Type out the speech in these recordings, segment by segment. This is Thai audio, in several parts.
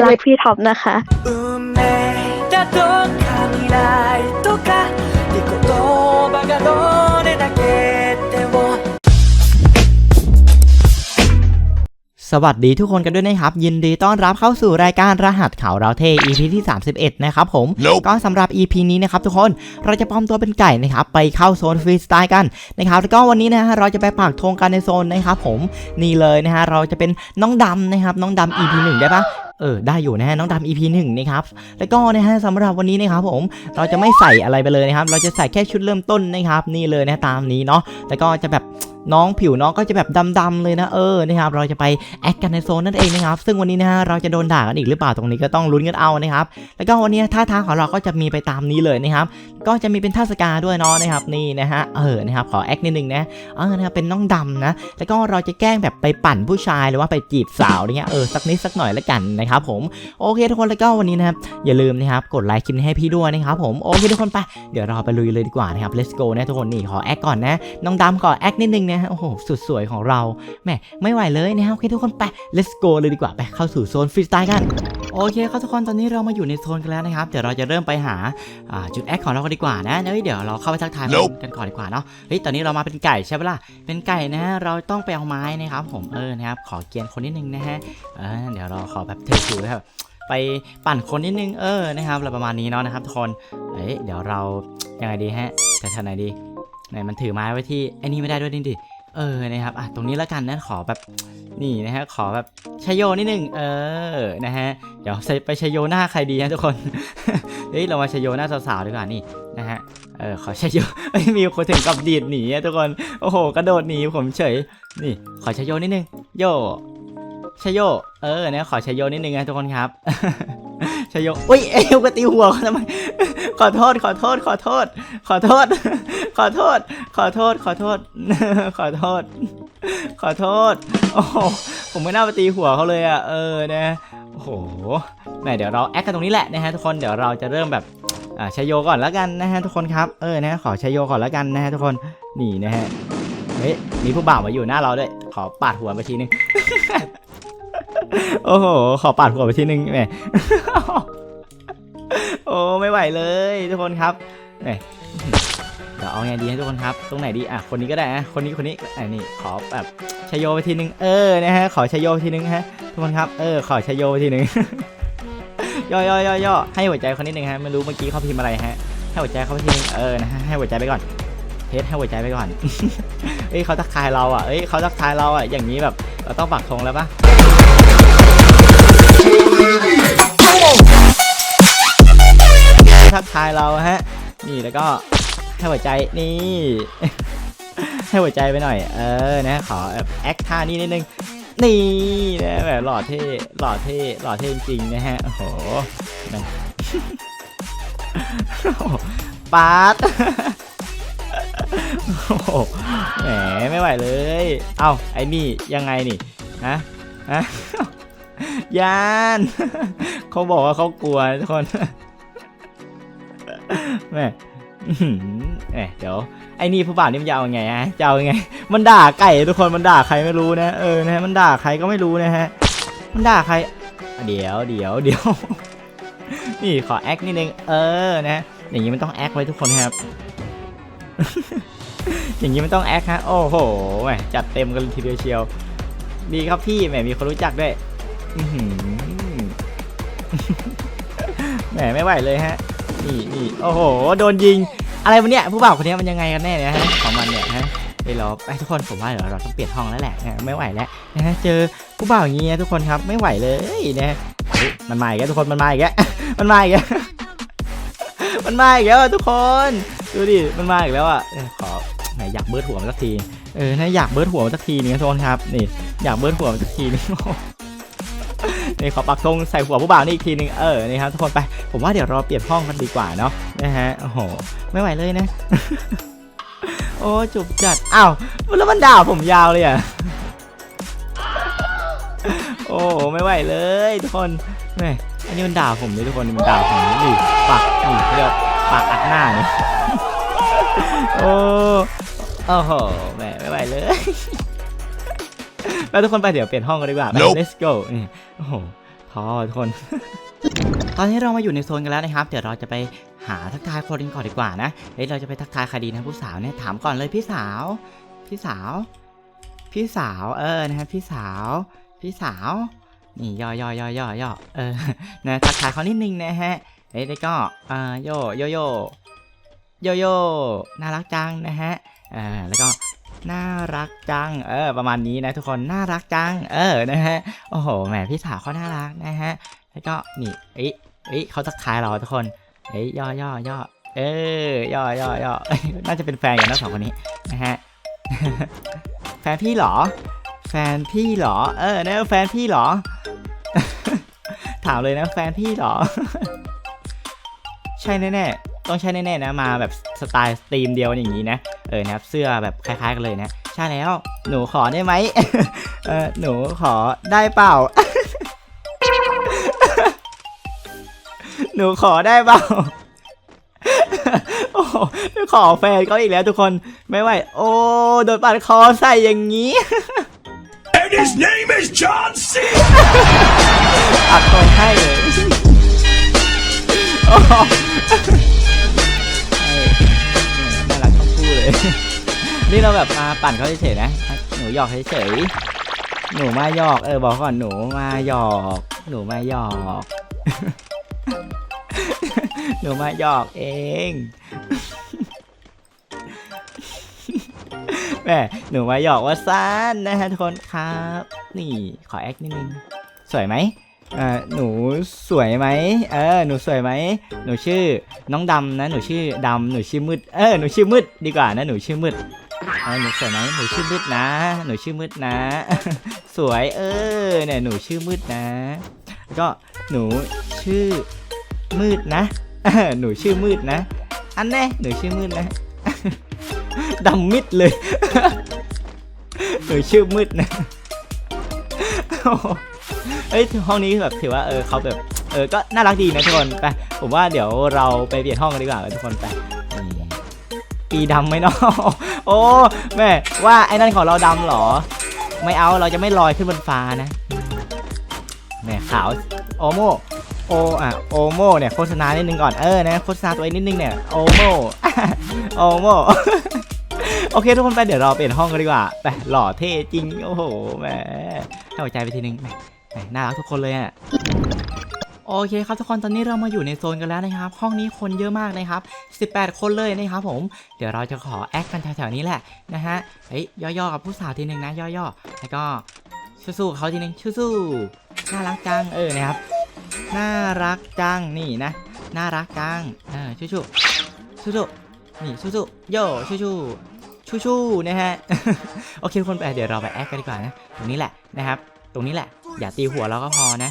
รักพี่ท็อปนะคะ สวัสดีทุกคนกันด้วยนะครับ ยินดีต้อนรับเข้าสู่รายการรหัสข่าวเราเท EP ที่ 31 นะครับผม ก็สำหรับ EP นี้นะครับทุกคนเราจะปลอมตัวเป็นไก่นะครับ ไปเข้าโซนฟรีสไตล์กันนะครับ แล้วก็วันนี้นะฮะเราจะไปปากธงกันในโซนนะครับผมนี่เลยนะฮะเราจะเป็นน้องดำนะครับ น้องดำ EP 1 ได้ปะ เออได้อยู่นะฮะน้องดำ EP 1นะครับแล้วก็นะฮะสำหรับวันนี้นะครับผมเราจะไม่ใส่อะไรไปเลยนะครับ เราจะใส่แค่ชุดเริ่มต้นนะครับ นี่เลยนะตามนี้เนาะแล้วก็จะแบบ น้องผิวน้องก็จะแบบดำๆเลยนะเออนะครับเราจะไปแอดกันในโซนนั่นเองนะครับซึ่งวันนี้นะฮะเราจะโดนด่ากันอีกหรือเปล่าตรงนี้ก็ต้องลุ้นกันเอานะครับแล้วก็วันนี้ท่าทางของเราก็จะมีไปตามนี้เลยนะครับก็จะมีเป็นท่าสกาด้วยเนาะนะครับนี่นะฮะเออนะครับขอแอคนิดนึงนะเออนะครับเป็นน้องดำนะแล้วก็เราจะแกล้งแบบไปปั่นผู้ชายหรือว่าไปจีบสาวอะไรเงี้ยเออสักนิดสักหน่อยละกันนะครับผมโอเคทุกคนแล้วก็วันนี้นะครับอย่าลืมนะครับกดไลค์คลิปนี้ให้พี่ด้วยนะครับผมโอเคทุกคนไปเดี๋ยวเราไปลุยเลยดีกว่านะครับ let's go นะทุกคนนี่ขอแอคก่อนนะน้องดำขอแอคนิดนึงนะโอ้โหสุดสวยของเราแหมไม่ไหวเลยนะครับโอเคทุกคนไป let's go เลยดีกว่าไปเข้าสู่โซนฟรีสไตล์กันโอเคครับทุกคนตอนนี้เรามาอยู่ในโซนกันแล้วนะครับ เดี๋ยวเราจะเริ่มไปหาอ่าจุดแอคของเรากันดีกว่านะเดี๋ยวเดี๋ยวเราเข้าไปทักทาย Nope กันก่อนดีกว่าเนาะเฮ้ยตอนนี้เรามาเป็นไก่ใช่ปะล่ะเป็นไก่นะฮะเราต้องไปเอาไม้นะครับผมเออนะครับขอเกียนคนนิดนึงนะฮะเออเดี๋ยวเราขอแบบเทสูแบบไปปั่นคนนิดนึงเออนะครับเราประมาณนี้เนาะนะครับทุกคนเฮ้ยเดี๋ยวเรายังไงดีฮะแต่ทางไหนดี ไหนมันถือไม้ไว้ที่ไอ้นี่ไม่ได้ด้วยนี่ดิเออนะครับอะตรงนี้แล้วกันนะขอแบบนี่นะฮะขอแบบชยโยนิดนึงเออนะฮะเดี๋ยวไปชยโยหน้าใครดีฮะทุกคนเฮ้ยเรามาชยโยหน้าสาวๆดีกว่านี่นะฮะเออขอชยโยมีคนถึงกับดีดหนีอะทุกคนโอ้โหกระโดดหนีผมเฉยนี่ขอชยโยนิดนึงโยชยโยเออนะขอชยโยนิดนึงนะทุกคนครับชยโยอุ้ยเอวกระตีหัวเขาทำไมขอโทษขอโทษขอโทษ ขอโทษ ขอโทษ ขอโทษ ขอโทษ ขอโทษ ขอโทษ โอ้ผมไม่น่าไปตีหัวเขาเลยอะ เออ นะ โอ้โห แหม เดี๋ยวเราแอคกันตรงนี้แหละนะฮะทุกคน เดี๋ยวเราจะเริ่มแบบอ่าชยโยก่อนแล้วกันนะฮะทุกคนครับ เออ นะ ขอชยโยก่อนแล้วกันนะฮะทุกคน นี่นะฮะ เฮ้ย มีผู้บ่าวมาอยู่หน้าเราด้วย ขอปาดหัวไปทีนึง โอ้โห ขอปาดหัวไปทีนึงแหม โอ้ ไม่ไหวเลย ทุกคนครับแหม ดี๋ยวเอาไงดีให้ทุกคนครับ ตรงไหนดีอะคนนี้ก็ได้นะคนนี้คนนี้อะนี่ขอแบบชยโยไปทีนึงเออนะฮะขอชยโยไปทีนึงฮะทุกคนครับเออขอชยโยไปทีนึงย่อย่อย่อย่อให้หัวใจคนนิดนึงฮะไม่รู้เมื่อกี้เขาพิมพ์อะไรฮะให้หัวใจเขาไปทีนึงเออนะฮะให้หัวใจไปก่อนเทสให้หัวใจไปก่อนเอ้ยเขาทักทายเราอะเอ้ยเขาทักทายเราอะอย่างนี้แบบเราต้องปักธงแล้วปะทักทายเราฮะ นี่แล้วก็ ให้หัวใจนี่ ให้หัวใจไปหน่อย เออนะขอแบบแอคท่านี้นิดนึงนี่นะแบบหล่อเท่หล่อเท่หล่อเท่จริงนะฮะโอ้โหนะปาดโอ้โหแหมไม่ไหวเลย เอ้าไอ้นี่ยังไงนี่ฮะฮะยานเขาบอกว่าเขากลัวทุกคนแหม่ อื้อหือเดี๋ยวไอ้นี่ผู้บ่าวนี่มันจะเอาไงฮะจะเอาไง มันด่าไก่ทุกคนมันด่าใครไม่รู้นะเออนะฮะมันด่าใครก็ไม่รู้นะฮะ มันด่าใคร เดี๋ยวเดี๋ยวเดี๋ยวนี่ขอแอคนิดนึงเออนะอย่างนี้มันต้องแอคไว้ทุกคนครับ อย่างนี้มันต้องแอคฮะโอ้โหแหมจัดเต็มกันทีเดียวเชียว ดีครับพี่แหมมีคนรู้จักด้วยแหมไม่ไหวเลยฮะ นี่นี่โอ้โห โดนยิง อะไรวะเนี่ย ผู้บ่าวคนนี้มันยังไงกันแน่เนี่ยฮะ ของมันเนี่ยฮะเดี๋ยวเราไปทุกคนผมว่าเดี๋ยวเราต้องเปลี่ยนห้องแล้วแหละนะไม่ไหวแล้วนะฮะ เจอผู้บ่าวอย่างเงี้ยทุกคนครับ ไม่ไหวเลยนะฮะเฮ้ยมันมาอีกแล้วทุกคน มันมาอีกแล้ว มันมาอีกแล้ว มันมาอีกแล้วทุกคน ดูดิ มันมาอีกแล้วอะ ขอไหนอยากเบิร์ดหัวมันสักที เออนะอยากเบิร์ดหัวมันสักทีนึงนะทุกคนครับ นี่ อยากเบิร์ดหัวมันสักทีนึง นี่ขอปักธงใส่หัวผู้บ่าวนี่อีกทีนึงเออนี่ครับทุกคนไป ผมว่าเดี๋ยวเราเปลี่ยนห้องกันดีกว่าเนาะนะฮะโอ้โหไม่ไหวเลยนะ โอ้จุบจัดอ้าวแล้วมันด่าผมยาวเลยอะโอ้ไม่ไหวเลยทุกคนแม่อันนี้มันด่าผมเลยทุกคนมันด่าผมนี่ปากนี่เรียกว่าปากอัดหน้าเนี่ยโอ้โอ้โหแหม่ไม่ไหวเลย แล้วทุกคนไปเดี๋ยวเปลี่ยนห้องกันดีกว่าไป Nope let's go นี่โอ้โหพอทุกคน ตอนนี้เรามาอยู่ในโซนกันแล้วนะครับ เดี๋ยวเราจะไปหาทักทายคนกันก่อนดีกว่านะเฮ้ยเราจะไปทักทายใครดีนะผู้สาวเนี่ยถามก่อนเลยพี่สาว พี่สาว พี่สาวเออนะครับพี่สาว พี่สาว นี่ย่อย่อย่อย่อย่อเออนะทักทายเขานิดนึงนะฮะเฮ้ยแล้วก็เอ่อโยโยโยโยโยน่ารักจังนะฮะเออแล้วก็ น่ารักจัง เออ ประมาณนี้นะทุกคน น่ารักจัง เออ นะฮะ โอ้โห แหม พี่สาวเขาน่ารักนะฮะ แล้วก็นี่เอ้ยเอ้ยเขาทักทายเราทุกคน เอ้ยย่อย่อย่อเออย่อย่อย่อน่าจะเป็นแฟนกันนะสองคนนี้ นะฮะ แฟนพี่หรอ แฟนพี่หรอ เออนะแฟนพี่หรอ ถามเลยนะ แฟนพี่หรอ ใช่แน่ๆ ต้องใช่แน่ๆนะมาแบบสไตล์สตรีมเดียวอย่างนี้นะเออนะครับเสื้อแบบคล้ายๆกันเลยนะใช่แล้วหนูขอได้ไหมเออหนูขอได้เปล่า หนูขอได้เปล่าโอ้โหขอแฟนเขาอีกแล้วทุกคนไม่ไหวโอ้โดนปาดคอใส่อย่างนี้ And his name is John C. อัดตรงให้เลย เลยนี่เราแบบมาปั่นเขาเฉยๆนะ หนูหยอกเฉยๆหนูมาหยอก เออบอกก่อนหนูมาหยอก หนูมาหยอก หนูมาหยอกเองแม่หนูมาหยอกว่าสั้นนะฮะทุกคนครับ นี่ขอแอคนิดนึง สวยไหม อ่อหนูสวยไหมเออหนูสวยไหมหนูชื่อน้องดำนะหนูชื่อดำหนูชื่อมืดเออหนูชื่อมืดดีกว่านะหนูชื่อมืดเออหนูสวยไหมหนูชื่อมืดนะ หนูชื่อมืดนะ สวยเออเนี่ยหนูชื่อมืดนะ ก็หนูชื่อมืดนะหนูชื่อมืดนะ อันแน่หนูชื่อมืดนะดำมิดเลยหนูชื่อมืดนะ โอ้โหเฮ้ยห้องนี้แบบถือว่าเออเขาแบบเออก็น่ารักดีนะทุกคนไปผมว่าเดี๋ยวเราไปเปลี่ยนห้องกันดีกว่าทุกคนไปปีดำไหมเนาะโอ้แม่ว่าไอ้นั่นของเราดำเหรอ ไม่เอาเราจะไม่ลอยขึ้นบนฟ้านะแม่ขาวโอโมโออะโอโมเนี่ยโฆษณานิดนึงก่อนเออนะโฆษณาตัวเองนิดนึงเนี่ยโอโมโอโมโอเคทุกคนไปเดี๋ยวเราเปลี่ยนห้องกันดีกว่าไปหล่อเท่จริงโอ้โหแหมให้หัวใจไปทีนึงแมแหม น่ารักทุกคนเลยอะโอเคครับทุกคนตอนนี้เรามาอยู่ในโซนกันแล้วนะครับ ห้องนี้คนเยอะมากนะครับ 18 คนเลยนะครับผม เดี๋ยวเราจะขอแอคกันแถวๆนี้แหละนะฮะเฮ้ยย่อๆกับผู้สาวทีหนึ่งนะย่อๆแล้วก็สู้ๆเขาทีหนึ่งสู้ๆน่ารักจังเออนะครับน่ารักจังนี่นะ น่ารักจังเออชู้ๆสู้ๆนี่สู้ๆโย่ชู้ๆชู่ๆนะฮะโอเคทุกคนไปเดี๋ยวเราไปแอคกันดีกว่านะตรงนี้แหละนะครับ ตรงนี้แหละ อย่าตีหัวเราก็พอนะ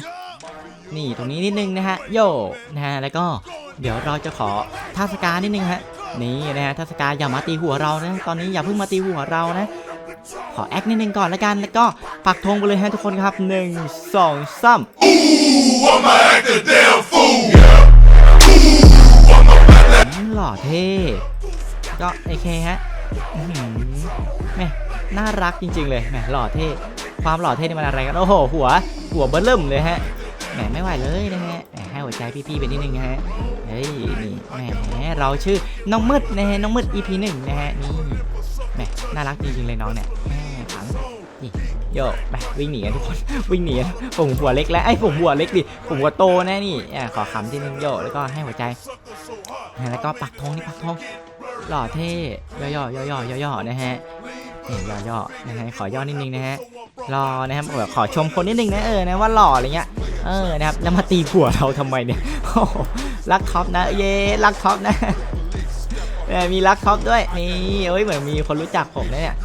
นี่ตรงนี้นิดนึงนะฮะโยนะฮะแล้วก็เดี๋ยวเราจะขอท่าสกานิดนึงฮะนี่นะฮะท่าสกาอย่ามาตีหัวเรานะตอนนี้อย่าเพิ่งมาตีหัวเรานะ ขอแอคนิดนึงก่อนละกันแล้วก็ปักธงไปเลยฮะทุกคนครับหนึ่งสองสาม I'ma act a damn fool. อืมหล่อเท่ก็โอเคฮะอื้อหือแม่น่ารักจริงๆเลยแหมหล่อเท่ ความหล่อเท่นี่มันอะไรกัน โอ้โห หัว หัวเบิ้ลเริ่มเลยฮะ แหมไม่ไหวเลยนะฮะ แหมให้หัวใจพี่ๆไปนิดนึงฮะ เฮ้ย นี่แหมเราชื่อน้องมืดนะฮะ น้องมืด EP หนึ่งนะฮะ นี่ แหมน่ารักจริงๆเลยน้องเนี่ยแหมขังนี่โยไปวิ่งหนีกันทุกคน วิ่งหนีผมหัวเล็กแล้วไอ้ผมหัวเล็กดิ ผมหัวโตแน่นี่อขอคำที่นึงโยแล้วก็ให้หัวใจ แล้วก็ปักธงนี่ปักธงหล่อเท่ย่อย่อย่อย่อย่อย่อนะฮะ นี่ย่อย่อนะฮะขอย่อนิดนึงนะฮะรอนะครับแบบขอชมคนนิดนึงนะเออนะว่าหล่ออะไรเงี้ยเออนะครับแล้วมาตีผัวเราทำไมเนี่ยรักท็อปนะเย้รักท็อปนะมีรักท็อปด้วยนี่เอ้ยเหมือนมีคนรู้จักผมนะเนี่ย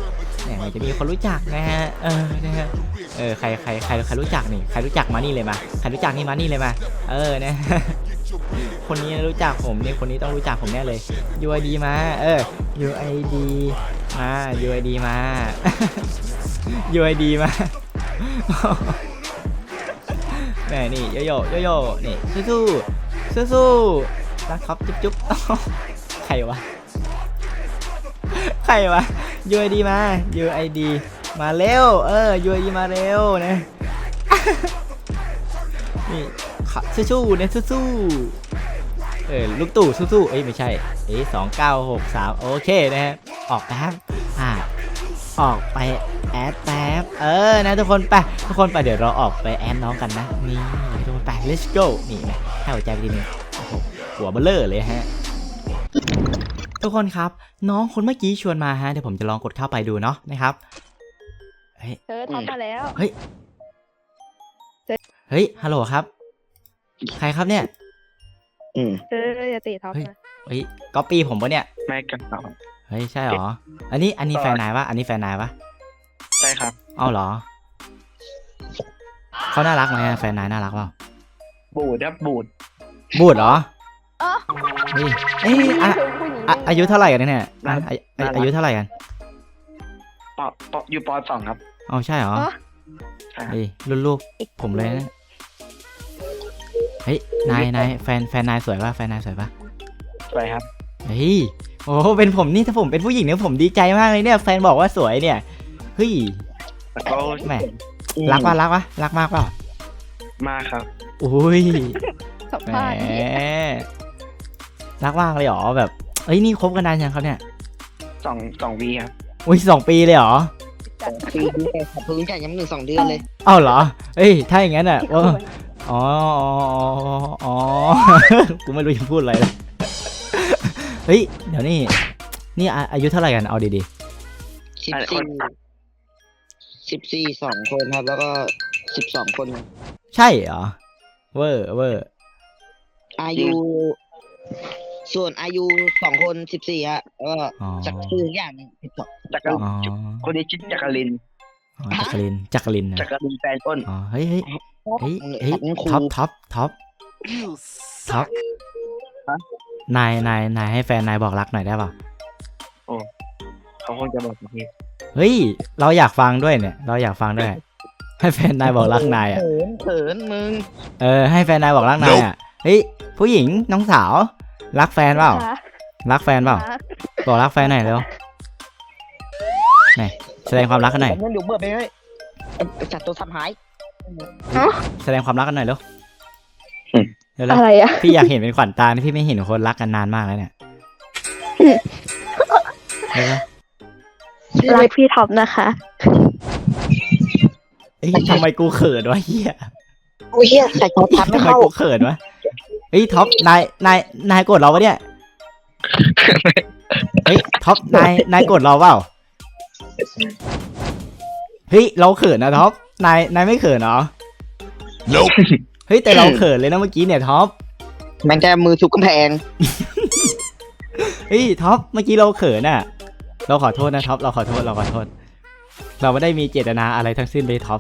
เนี่ยเหมจะมีคนรู้จักนะฮะเออนะฮะเออใครใครใครใครรู้จักนี่ใครรู้จักมานี่เลยมาใครรู้จักนี่มานี่เลยมาเออนะคนนี้รู้จักผมเนี่ยคนนี้ต้องรู้จักผมแน่เลย UID มาเออ UID มา UID มา UID มาแหม่นี่โยโย่โยโย่นี่สู้สู้สู้สู้ๆนะครับจุ๊บจุ๊บใครวะ ใครวะ UID มา UID มาเร็ว เออ UID มาเร็วนะ นี่ขะสู้ๆเนี่ยสู้ๆ เออลูกตู่สู้ๆเอ้ยไม่ใช่เอ้ยสองเก้าหกสามโอเคนะฮะออกแป๊บอ่าออกไปแอดแป๊บเออนะทุกคนไปทุกคนไปเดี๋ยวเราออกไปแอดน้องกันนะนี่ทุกคนไป let's go นี่นะให้หัวใจไปทีนึงโอ้โหหัวเบลเลอร์เลยฮะทุกคนครับ น้องคนเมื่อกี้ชวนมาฮะเดี๋ยวผมจะลองกดเข้าไปดูเนาะนะครับเฮ้ยเธอทำมาแล้วเฮ้ยเฮ้ยฮัลโหลครับ ใครครับเนี่ย อืมเธออย่าตีท็อปเฮ้ยนะเฮ้ยก๊อปปี้ผมปะเนี่ย ไม่กันต่อ เฮ้ย ใช่เหรอ อันนี้อันนี้แฟนนายวะ อันนี้แฟนนายวะ ใช่ครับ เอ้าเหรอ เขาน่ารักไหมอะแฟนนายน่ารักเปล่า บูดครับบูด บูดเหรอเฮ้ยเอ้ยอะเธอผู้หญิงอะอายุเท่าไหร่กันเนี่ยอะอายุน่ารัก อายุเท่าไหร่กันปอปออยู่ปอสองครับ เอ้าใช่เหรอใช่ครับ เฮ้ยรุ่นลูกผมเลยนะ เฮ้ย นายนายแฟนแฟนนายสวยปะแฟนนายสวยปะสวยครับ เฮ้ย โอ้โหเป็นผมนี่ถ้าผมเป็นผู้หญิงเนี่ยผมดีใจมากเลยเนี่ยแฟนบอกว่าสวยเนี่ย เฮ้ยแล้วก็แหมรักปะรักปะรักมากเปล่ามากครับ อุ้ยสัมแหมภาษณ์เนี่ยรักมากเลยเหรอแบบเอ้ยนี่คบกันนานยังครับเนี่ยสองสองวีครับ อุ้ยสองปีเลยเหรอปีนี้ครับเพิ่งจ่ายยังหนึ่งสองเดือนเลยเอ้าเหรอ เอ้ยถ้าอย่างนั้นอะเอออ๋ออ๋ออ๋อกูไม่รู้จะพูดอะไรเลยเฮ้ย เดี๋ยวนี่นี่อาอายุเท่าไหร่กัน เอาดีสิบสี่สิบสี่สองคนครับ แล้วก็สิบสองคน ๆ ใช่เหรอ เวอร์เวอร์อายุ ส่วนอายุสองคนสิบสี่ฮะแล้วก็อ๋อจักรชื่ออย่างหนึ่งสิบสองจักรอ๋อคนนี้ชื่อจักริน อ๋อจักรินจักรินนะจักรินแฟนอ้น อ๋อ เฮ้ยเฮ้ย เฮ้ยเฮ้ยมึงครู ท็อปท็อปท็อปท็อปนายนายนายให้แฟนนายบอกรักหน่อยได้ป่ะ เขาคงจะบอกพี่เฮ้ย เราอยากฟังด้วยเนี่ย เราอยากฟังด้วย ให้แฟนนายบอกรักนายอะ เขินเขินมึงเออ ให้แฟนนายบอกรักนายอะ เฮ้ย ผู้หญิงน้องสาว รักแฟนเปล่านะรักแฟนเปล่านะบอกรักแฟนหน่อยเร็วไหนแสดงความรักกันหน่อย ผมยังอยู่เบื่อไปเลยจัดตัวทำหาย แสดงความรักกันหน่อยเร็วอืมเร็วๆอะไรอะพี่อยากเห็นเป็นขวัญตานี่พี่ไม่เห็นคนรักกันนานมากแล้วเนี่ยเร็วรักพี่ท็อปนะคะ ๆเอ้ยทำไมกูเขินวะเฮียโอ้ยเฮียใส่ตัวทับไม่ทำไมเข้ากูเขินวะเฮ้ยท็อปนายนายนายกดเราปะเนี่ยเฮ้ยท็อปนายนายกดเราเปล่าเฮ้ยเราเขินนะท็อป นายนายไม่เขินเหรอ Nope. เฮ้ยแต่เราเขินเลยนะเมื่อกี้เนี่ยท็อปแม่งแค่มือทุบกำแพง เฮ้ยท็อปเมื่อกี้เราเขินอะ เราขอโทษนะท็อปเราขอโทษเราขอโทษ เราไม่ได้มีเจตนาอะไรทั้งสิ้นเลยท็อป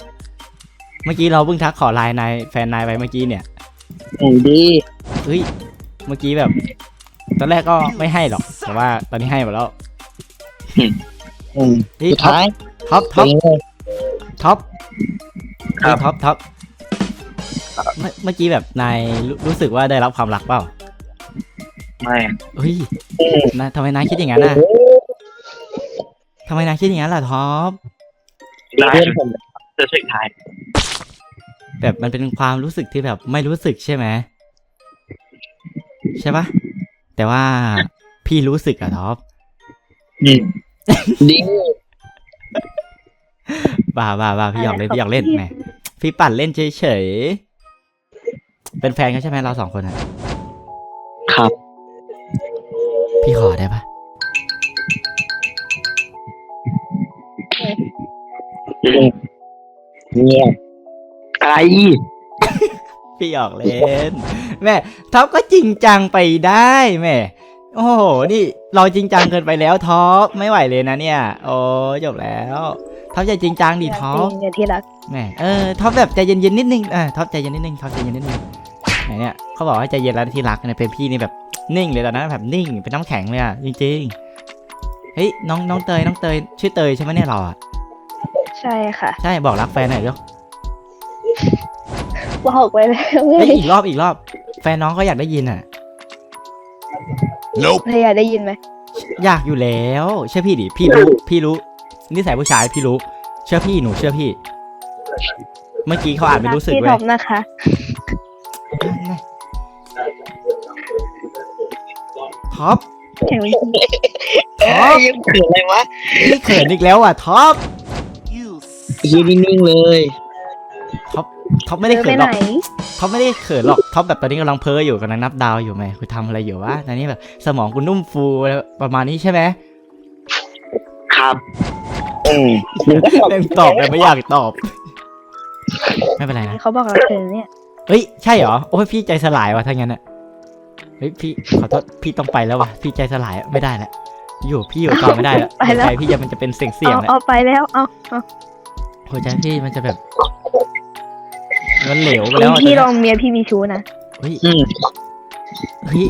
เมื่อกี้เราเพิ่งทักขอไลน์นายแฟนนายไปเมื่อกี้เนี่ยดีเฮ้ยเมื่อกี้แบบ ตอนแรกก็ไม่ให้หรอก แต่ว่าตอนนี้ให้หมดแล้วอืมเฮ้ยสุดท็อปท้ายท็อปท็อปเป็นไงท็อป ครัเฮ้ยบท็อปท็อปเมื่อเมื่อกี้แบบนายรู้รู้สึกว่าได้รับความรักเปล่าไม่เฮ้ยนายทำไมนายคิดอย่างนั้นน่ะทำไมนายคิดอย่างนั้นล่ะท็อปเพื่อนผมจะสุดท้ายแบบมันเป็นความรู้สึกที่แบบไม่รู้สึกใช่ไหมใช่ปะแต่ว่าพี่รู้สึกอะท็อปดี บ้าบ้าบ้าพี่อยากเล่นพี่อยากเล่นแหมพี่ปั่นเล่นเฉยๆเป็นแฟนกันใช่ไหมเราสองคนอะครับ พี่ขอได้ปะเงียบอะไรพี่อยากเล่นแม่ท็อปก็จริงจังไปได้แม่โอ้โห นี่เราจริงจังเกินไปแล้วท็อป ไม่ไหวเลยนะเนี่ย โอ้จบแล้ว ท็อปจะจริงจังดิท็อปจริงอย่างที่รักแหม่เออท็อปแบบใจเย็นๆนิดนึงเออท็อปใจเย็นนิดนึงท็อปใจเย็นนิดนึงไหนเนี่ยเขาบอกว่าใจเย็นแล้วที่รักเนี่ยเป็นพี่นี่แบบนิ่งเลยตอนนั้นแบบนิ่งเป็นน้ำแข็งเลยอะจริงๆเฮ้ยน้องน้องเตยน้องเตยชื่อเตยใช่ไหมเนี่ยเราอะใช่ค่ะ ใช่บอกรักแฟนหน่อยเร็วบอกไปแล้วไงเฮ้ยอีกรอบอีกรอบ แฟนน้องก็อยากได้ยินอะ Nope. เธออยากได้ยินไหมอยากอยู่แล้วเชื่อพี่ดิพี่รู้พี่รู้ นิสัยผู้ชายพี่รู้ เชื่อพี่หนูเชื่อพี่ เมื่อกี้เขาอาจไม่รู้สึกพี่เว้ท็อยปนะคะนั่นไงท็อปแข่งเป็นทีมท็อปยังเขินอะไรวะพี่เขินอีกแล้วอะท็อปยืนนิ่งๆเลยท็อปท็อปไม่เดิได้นเขิไปนหรไหอนกท็อปไม่ได้เขินหรอกท็อปแบบตอนนี้กำลังเพ้ออยู่กำลังนับดาวอยู่ไหมคือทำอะไรอยู่วะตอนนี้แบบสมองกูนุ่มฟูอะไรประมาณนี้ใช่ไหมครับ อืมเร่งตอบแต่ไม่อยากตอบ ไม่เป็นไรนะเขาบอกเราเธอเนี่ยเฮ้ยใช่เหรอโอ้ยพี่ใจสลายว่ะถ้างั้นอะเฮ้ยพี่ขอโทษพี่ต้องไปแล้วว่ะพี่ใจสลายอะไม่ได้แล้วอยู่พี่อยู่ต่อไม่ได้แล้วไปหัวแล้วใจพี่จะมันจะเป็นเสียงเสียงเอาแล้วเอาไปแล้วเอาเอาหัวใจพี่มันจะแบบมันเหลวไปแล้วอะพี่ลตออนงเนี้ยเมียพี่มีชู้นะเฮ้ยอืมเฮ้ย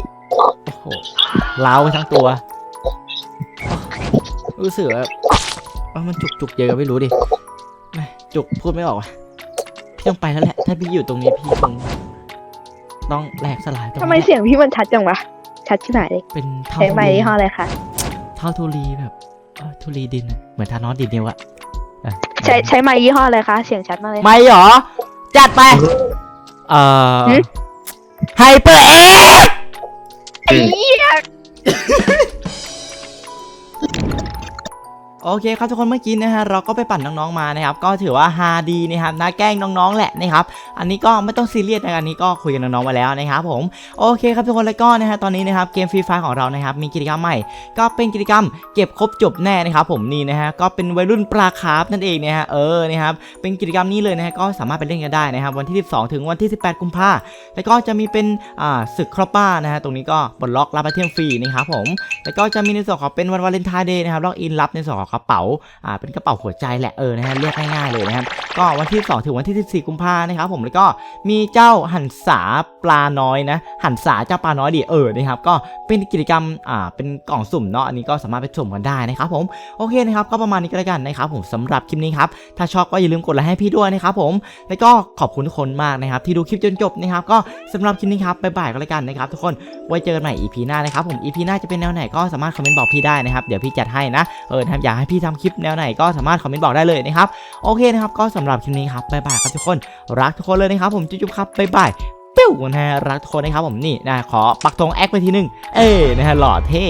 โอ้โหล้าวไปทั้งตัวรู้สึกว่า ว่ามันจุกจุกๆเยอะไม่รู้ดิแม่จุกพูดไม่ออกว่ะพี่ต้องไปแล้วแหละ ถ้าพี่อยู่ตรงนี้พี่คงต้องแหลกสลายตรงทำไมนี้เสียงพี่มันชัดจังวะ ชัดชิบหายเลยเป็นเท่าใช้ทุไม้ลียี่ห้ออะไรคะเท่าทุลีแบบเออทุลีดินอะเหมือนทานอสดินเดียวอะอะใช้ใช้ไม้ยี่ห้ออะไรคะ เสียงชัดมากเลย ไม่หรอ จัดไป เอ่อหึไฮเปอร์เอฟไอ้เหี้ย โอเคครับทุกคนเมื่อกี้นะฮะเราก็ไปปั่นน้องๆมานะครับก็ถือว่าฮาดีนะครับน่าแกล้งน้องๆแหละนะครับอันนี้ก็ไม่ต้องซีเรียสนะอันนี้ก็คุยกับน้องๆมาแล้วนะครับผมโอเคครับทุกคนแล้วก็นะฮะตอนนี้นะครับเกมฟรีไฟของเรานะครับมีกิจกรรมใหม่ ก็เป็นกิจกรรม เก็บครบจบแน่นะครับผมนี่นะฮะก็เป็นวัยรุ่นปลาคาร์ฟนั่นเองนะฮะเออนะครับเป็นกิจกรรมนี้เลยนะฮะก็สามารถไปเล่นกันได้นะครับวันที่ 12 ถึงวันที่ 18 กุมภาแล้วก็จะมีเป็นอ่าศึกครอบบ้านนะฮะตรงนี้ก็ปลดล็อกรับไอเทมฟรีนะครับผมแล้วก็จะมีในส่วนของเป็นวันวาเลนไทน์เดย์นะครับล็อกอินรับในส่วนกระเป๋าอ่าเป็นกระเป๋าหัวใจแหละเออนะฮะเรียกง่ายๆเลยนะครับก็วันที่ 2 ถึงวันที่ 14 กุมภานะครับผมแล้วก็มีเจ้าหันษาปลาน้อยนะหันษาเจ้าปลาน้อยดิเออนะครับก็เป็นกิจกรรมอ่าเป็นกล่องสุ่มเนาะอันนี้ก็สามารถไปสุ่มกันได้นะครับผมโอเคนะครับก็ประมาณนี้ก็แล้วกันนะครับผมสำหรับคลิปนี้ครับถ้าชอบก็อย่าลืมกดไลค์ให้พี่ด้วยนะครับผมแล้วก็ขอบคุณทุกคนมากนะครับที่ดูคลิปจนจบนะครับก็สำหรับคลิปนี้ครับบ๊ายบายก็แล้วกันนะครับทุกคนไว้เจอกันใหม่ EP หน้านะครับผม EP หน้าจะเป็นแนวไหนก็สามารถคอมเมนต์บอกพี่ได้นะครับเดี๋ยวพี่จัดให้นะเออนะครับอยากให้พี่ทำคลิปแนวไหนก็สามารถคอมเมนต์บอกได้เลยนะครับโอเคนะครับก็สำหรับคลิปนี้ครับบ๊ายบายครับทุกคนรักทุกคนเลยนะครับผมจุ๊บๆครับบ๊ายบายปิ้วนะฮะรักทุกคนนะครับผมนี่นะขอปักธงแอคไปทีหนึงเอ้นะฮะหล่อเท่